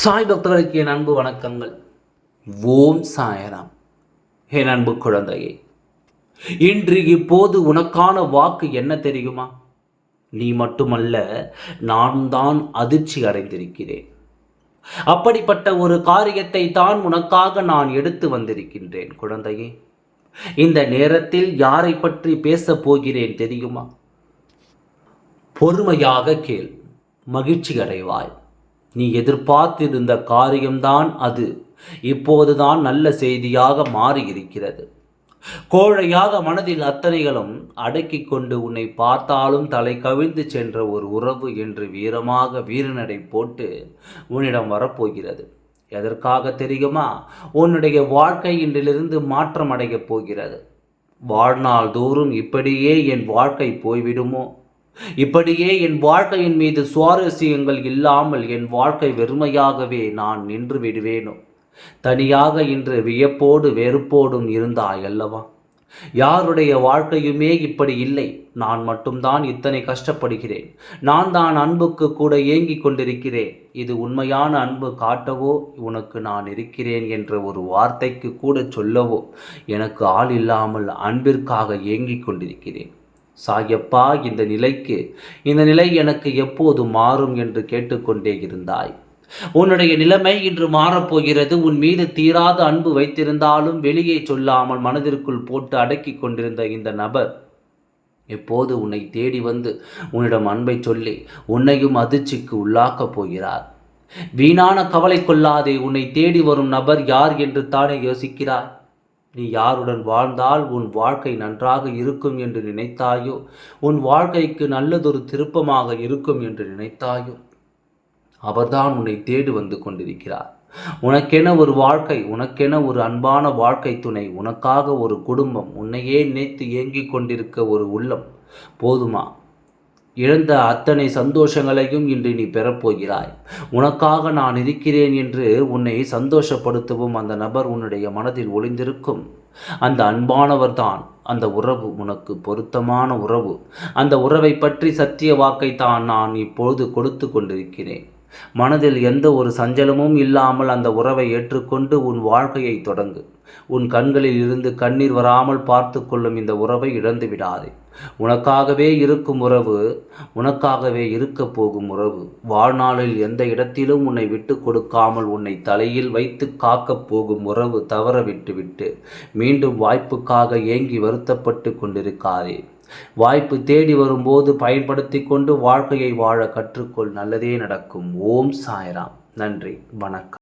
சாய் பக்தர்களுக்கு என் அன்பு வணக்கங்கள். ஓம் சாயராம். என் அன்பு குழந்தையே இன்று இப்போது உனக்கான வாக்கு என்ன தெரியுமா? நீ மட்டுமல்ல நான் தான் அதிர்ச்சி அடைந்திருக்கிறேன். அப்படிப்பட்ட ஒரு காரியத்தை தான் உனக்காக நான் எடுத்து வந்திருக்கின்றேன் குழந்தையே. இந்த நேரத்தில் யாரை பற்றி பேசப் போகிறேன் தெரியுமா? பொறுமையாக கேள் மகிழ்ச்சி அடைவாய். நீ எதிர்பார்த்திருந்த காரியம்தான் அது. இப்போதுதான் நல்ல செய்தியாக மாறியிருக்கிறது. கோழையாக மனதில் அத்தனைகளும் அடக்கி கொண்டு உன்னை பார்த்தாலும் தலை கவிழ்ந்து சென்ற ஒரு உறவு என்று வீரமாக வீரநடை போட்டு உன்னிடம் வரப்போகிறது. எதற்காக தெரியுமா? உன்னுடைய வாழ்க்கை இன்றிலிருந்து மாற்றம் அடையப் போகிறது. வாழ்நாள் தோறும் இப்படியே என் வாழ்க்கை போய்விடுமோ? இப்படியே என் வாழ்க்கையின் மீது சுவாரஸ்யங்கள் இல்லாமல் என் வாழ்க்கை வெறுமையாகவே நான் நின்று விடுவேனோ? தனியாக இன்று வியப்போடு வெறுப்போடும் இருந்தாய் அல்லவா? யாருடைய வாழ்க்கையுமே இப்படி இல்லை. நான் மட்டும்தான் இத்தனை கஷ்டப்படுகிறேன். நான் தான் அன்புக்கு கூட ஏங்கிக் கொண்டிருக்கிறேன். இது உண்மையான அன்பு காட்டவோ உனக்கு நான் இருக்கிறேன் என்ற ஒரு வார்த்தைக்கு கூட சொல்லவோ எனக்கு ஆள் இல்லாமல் அன்பிற்காக ஏங்கிக் கொண்டிருக்கிறேன். சாயப்பா இந்த நிலைக்கு இந்த நிலை எனக்கு எப்போது மாறும் என்று கேட்டுக்கொண்டே இருந்தாய். உன்னுடைய நிலைமை இன்று மாறப்போகிறது. உன் மீது தீராத அன்பு வைத்திருந்தாலும் வெளியே சொல்லாமல் மனதிற்குள் போட்டு அடக்கி கொண்டிருந்த இந்த நபர் எப்போது உன்னை தேடி வந்து உன்னிடம் அன்பை சொல்லி உன்னையும் அதிர்ச்சிக்கு உள்ளாக்கப் போகிறார். வீணான கவலை கொள்ளாதே உன்னை தேடி வரும் நபர் யார் என்று தானே யோசிக்கிறார் நீ யாருடன் வாழ்ந்தால் உன் வாழ்க்கை நன்றாக இருக்கும் என்று நினைத்தாயோ? உன் வாழ்க்கைக்கு நல்லதொரு திருப்பமாக இருக்கும் என்று நினைத்தாயோ? அவர்தான் உன்னை தேடி வந்து கொண்டிருக்கிறார். உனக்கென ஒரு வாழ்க்கை உனக்கென ஒரு அன்பான வாழ்க்கை துணை உனக்காக ஒரு குடும்பம் உன்னையே நினைத்து ஏங்கிக் கொண்டிருக்க ஒரு உள்ளம் போதுமா? இழந்த அத்தனை சந்தோஷங்களையும் இன்று நீ பெறப்போகிறாய். உனக்காக நான் இருக்கிறேன் என்று உன்னை சந்தோஷப்படுத்தவும் அந்த நபர் உன்னுடைய மனதில் ஒளிந்திருக்கும். அந்த அன்பானவர் தான் அந்த உறவு உனக்கு பொருத்தமான உறவு. அந்த உறவை பற்றி சத்திய வாக்கை தான் நான் இப்பொழுது கொடுத்து கொண்டிருக்கிறேன். மனதில் எந்த ஒரு சஞ்சலமும் இல்லாமல் அந்த உறவை ஏற்றுக்கொண்டு உன் வாழ்க்கையை தொடங்கு. உன் கண்களில் இருந்து கண்ணீர் வராமல் பார்த்து கொள்ளும் இந்த உறவை இழந்து விடாதே. உனக்காகவே இருக்கும் உறவு உனக்காகவே இருக்க போகும் உறவு. வாழ்நாளில் எந்த இடத்திலும் உன்னை விட்டு கொடுக்காமல் உன்னை தலையில் வைத்து காக்கப் போகும் உறவு தவற விட்டுவிட்டு மீண்டும் வாய்ப்புக்காக ஏங்கி வருத்தப்பட்டு கொண்டிருக்காதே. வாய்ப்பு தேடி வரும்போது பயன்படுத்தி கொண்டு வாழ்க்கையை வாழ கற்றுக்கொள். நல்லதே நடக்கும். ஓம் சாய்ராம். நன்றி. வணக்கம்.